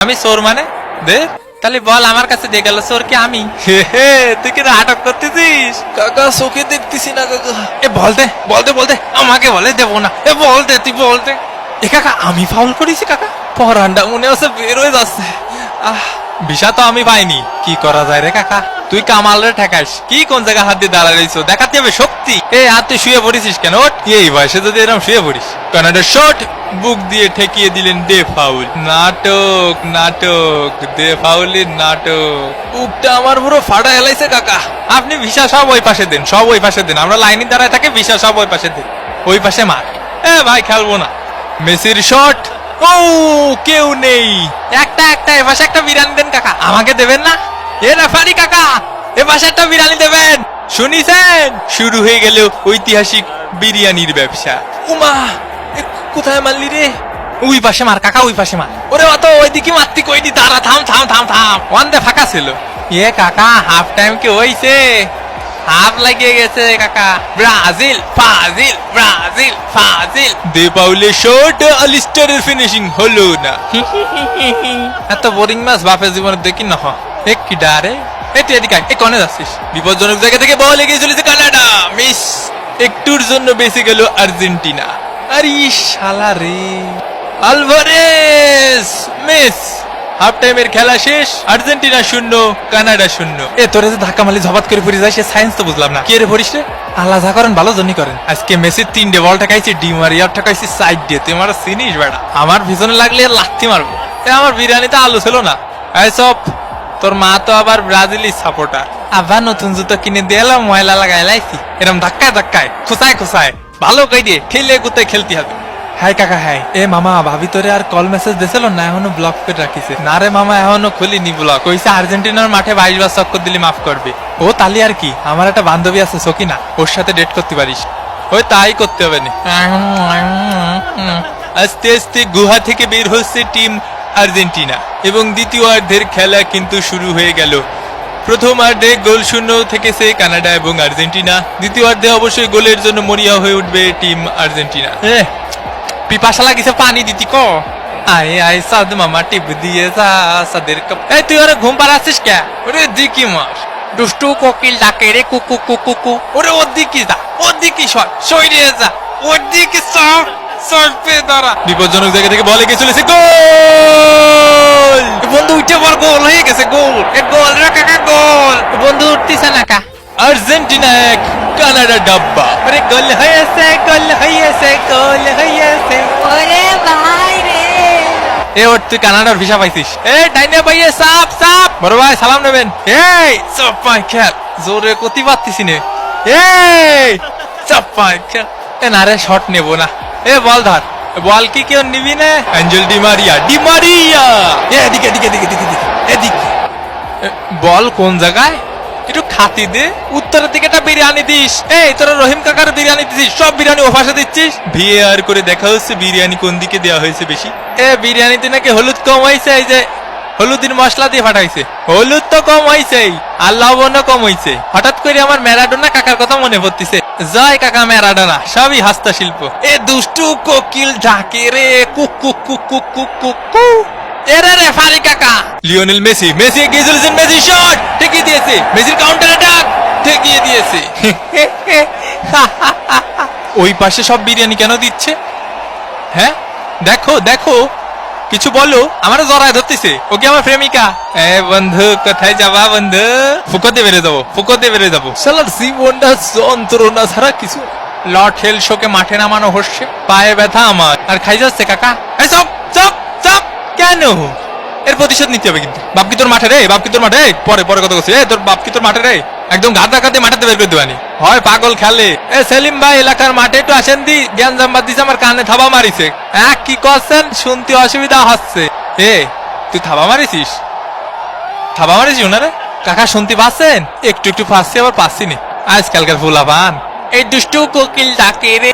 আমি সোর মানে? দে। তাহলে বল আমার কাছে দিয়ে গেল চোর কি আমি তুই কি নাটক করতেছিস? কাকা চোখে দেখতেছি না কাকা। এ বলতে বলতে বলতে আমাকে বলে দেবো না। এ বলতে তুই বলতে এ কাকা আমি ফাউল করেছি কাকা। পরান্ডা মনে হচ্ছে বের হয়ে যাচ্ছে। আহ বিষা তো আমি পাইনি। কি করা যায় রে কাকা? তুই কামাল রে ঠেকাস। কি কোন জায়গায় হাত দিয়ে দাঁড়া রয়েছো দেখাতে হবে শক্তি এ, আর তুই শুয়ে পড়িস কেন? এই বয়সে যদি এরকম শুয়ে পড়িস? Canada shot. বুক দিয়ে ঠেকিয়ে দিলেন দে ফাউল। নাটক নাটক। দে ফাউলের নাটক। বুকটা আমার পুরো ফাটা হেলাইছে, কাকা। আপনি ভিসা সব ওই পাশে দেন, সব ওই পাশে দেন। আমরা লাইনে দাঁড়ায় থাকি, ভিসা সব ওই পাশে দেন ওই পাশে মার। এ, ভাই, খেলব না। মেসির শট। ও, কেউ নেই। একটা একটা, এ পাশে একটা বিরান দেন, কাকা। আমাকে দেবেন না? এ রেফারি কাকা এ একটা বিরিয়ানি দেবেন। শুনিছেন? শুরু হয়ে গেল ঐতিহাসিক বিরিয়ানির ব্যবসা। উমা কোথায় মারলি রে? ওই পাশে মার কাকা ওই পাশে মার। ওরে অত ওইদিকে মারতি কইনি দাঁড়া থাম থাম থাম থাম। ওয়ান দে ফাঁকা ছিল। এ কাকা হাফ টাইম কি হইছে? হাফ লাগিয়ে গেছে কাকা। ব্রাজিল ফাজিল ব্রাজিল ফাজিল। দে পাউলে শট আলিস্টারের ফিনিশিং হলো না। এত বোরিং ম্যাচ বাপের জীবনে দেখি না এক কি ডারে এ তুই এদিকে। এ কনে যাচ্ছিস? বিপজ্জনক জায়গা থেকে বল এগিয়ে চলেছে কানাডা, মিস। একটুর জন্য বেঁচে গেল আর্জেন্টিনা। আরে শালা রে। Alvarez, miss. হাফ টাইমের খেলা শেষ, আর্জেন্টিনা শূন্য, কানাডা শূন্য। এ, তোরে যে ধাক্কা মালি ঝপাত করে পড়ে যায়, সে সায়েন্স তো বুঝলাম না। কে রে পড়িস রে? আল্লাহ যা করেন, ভালো জন্য করেন। আজকে মেসির তিনটে বল ঠেকাইছি, ডি মারিয়ার ঠেকাইছি, সাইড দিয়ে। তুই আমার চিনিস, বেড়া। আমার পিছনে লাগলে লাথি মারবো। এ, আমার বিরিয়ানিতে আলু ছিল না। এই সব। তোর মা তো আবার ব্রাজিলি সাপোর্টার। আবার নতুন জুতো কিনে দিলাম ময়লা লাগাই লাইছি। এরম ধাক্কায় ধাক্কায় খুসায় খুসায় ভালো কই দিয়ে, খেলে গুতে খেলতে হবে। হাই কাকা, হাই। এ মামা, ভাবি তোরে আর কল মেসেজ দিছিল না, এখনও ব্লক করে রাখিছে। না রে মামা, এখনও খুলিনি ব্লক কইছে আর্জেন্টিনার মাঠে বাইশ বার চক্কর দিলে মাফ করবে। ও তালি আর কি? আমার একটা বান্ধবী আছে, সকিনা। ওর সাথে ডেট করতে পারিস। ওই তাই করতে হবে না। আস্তে আস্তে গুহা থেকে বের হচ্ছে টিম আর্জেন্টিনা। এবং দ্বিতীয় অর্ধের খেলা কিন্তু শুরু হয়ে গেল। প্রথম অর্ধে গোল শূন্য থেকেছে কানাডা এবং আর্জেন্টিনা। দ্বিতীয় অর্ধে অবশ্যই গোলের জন্য মরিয়া হয়ে উঠবে টিম আর্জেন্টিনা। পিপাসা লাগিছে পানি দিতি ক। আয় আয় সাদ মামা টিপ দিয়ে যা সাদের কাপ। এই তুই ওরে ঘুম পাড়াচ্ছিস কে? ওরে দিকি মাস দুষ্টু কোকিল ডাকে রে কুকু কুকু কুকু ওরে ওর দিকে যা ওর দিকে সর সইরে যা ওর দিকে সর। সরপে দাঁড়া। বিপজ্জনক জায়গা থেকে বলে গিয়ে চলেছে গোল! বন্ধু উঠে পর গোল হয়ে গেছে গোল। এ গোল রে কাকা গোল। বন্ধু উঠতেছে না কা। আর্জেন্টিনা এক কানাডা ডাব্বা। আরে গোল হয়েছে গোল হয়েছে গোল হয়েছে। ওরে ভাই রে। এ ওর তুই কানাডার ভিসা পাইছিস। এ ডাইনে ভাইয়ে সাপ সাপ। বড় ভাই সালাম নেবেন। এই। সব পাই খেল। জোরে কতি পারতিস নে। এই। সব পাই খেল। এ না রে শট নেব না। এ বল ধর। বল কি কেউ নিবি না? অ্যাঞ্জেল ডিমারিয়া ডিমারিয়া এ এদিকে এদিকে এদিকে এদিকে এদিকে এদিকে। বল কোন জায়গায়? একটু খাতি দে। উত্তরের দিকে একটা বিরিয়ানি দিস। এই তোরা রহিম কাকার বিরিয়ানি দিছিস সব বিরিয়ানি ও পাশে দিচ্ছিস? ভিএআর করে দেখা হচ্ছে বিরিয়ানি কোন দিকে দেওয়া হয়েছে বেশি। এ বিরিয়ানিতে নাকি হলুদ কম হয়েছে এই যে হলুদের মশলা দিয়ে ফাটাইছে হলুদ তো কম হয়েছে আর লবণও কম হয়েছে হঠাৎ করে আমার ম্যারাডোনা কাকার কথা মনে পড়তিছে। জয় কাকা ম্যারাডোনা সবই হস্তশিল্প। এ দুষ্টু কোকিল ডাকে রে কুক কুক কুক কুক কুক কুক এরে রে ফারি কাকা। লিওনেল মেসি মেসি এগিয়ে চলেছেন মেসি শট। ঠেকিয়ে দিয়েছে মেসির কাউন্টার অ্যাটাক ঠেকিয়ে দিয়েছে। ওই পাশে সব বিরিয়ানি কেন দিচ্ছে? হ্যাঁ? দেখো দেখো। কিছু বলো। আমার জড়ায় ধরতেছে। ওকে আমার প্রেমিকা। এ বন্ধু কোথায় যাবা বন্ধু? ফুকোতে বেড়ে যাব ফুকোতে বেড়ে যাব। শালার জীবনটা যন্ত্রণা ছাড়া কিছু। লর্ড হেল শোকে মাঠে নামানো হচ্ছে। পায়ে ব্যথা আমার। আর খাই যাচ্ছে কাকা? এই চপ চপ সব কেন? এর প্রতিশোধ নিতে হবে কিন্তু। বাপ কি তোর মাঠে রে? বাপ কি তোর মাঠে? পরে পরে কথা বলছি। এ তোর বাপ কি তোর মাঠে রে? একদম গাদা কাতে মাঠে বের করে দেবানি হয় পাগল খেলে। এ সেলিম ভাই, এলাকার মাঠে একটু আসেন দি। জ্ঞান জাম্বার দিছে, আমার কানে থাবা মারিছে। হ্যাঁ কি করছেন? শুনতে অসুবিধা হচ্ছে। এ, তুই থাবা মারিছিস? থাবা মারিস ওনারে কাকা, শুনতে পাচ্ছেন? একটু একটু পাচ্ছি আবার পাচ্ছি নি। আজকালকার ফুলা পান এই দুষ্টু কোকিল ডাকে রে।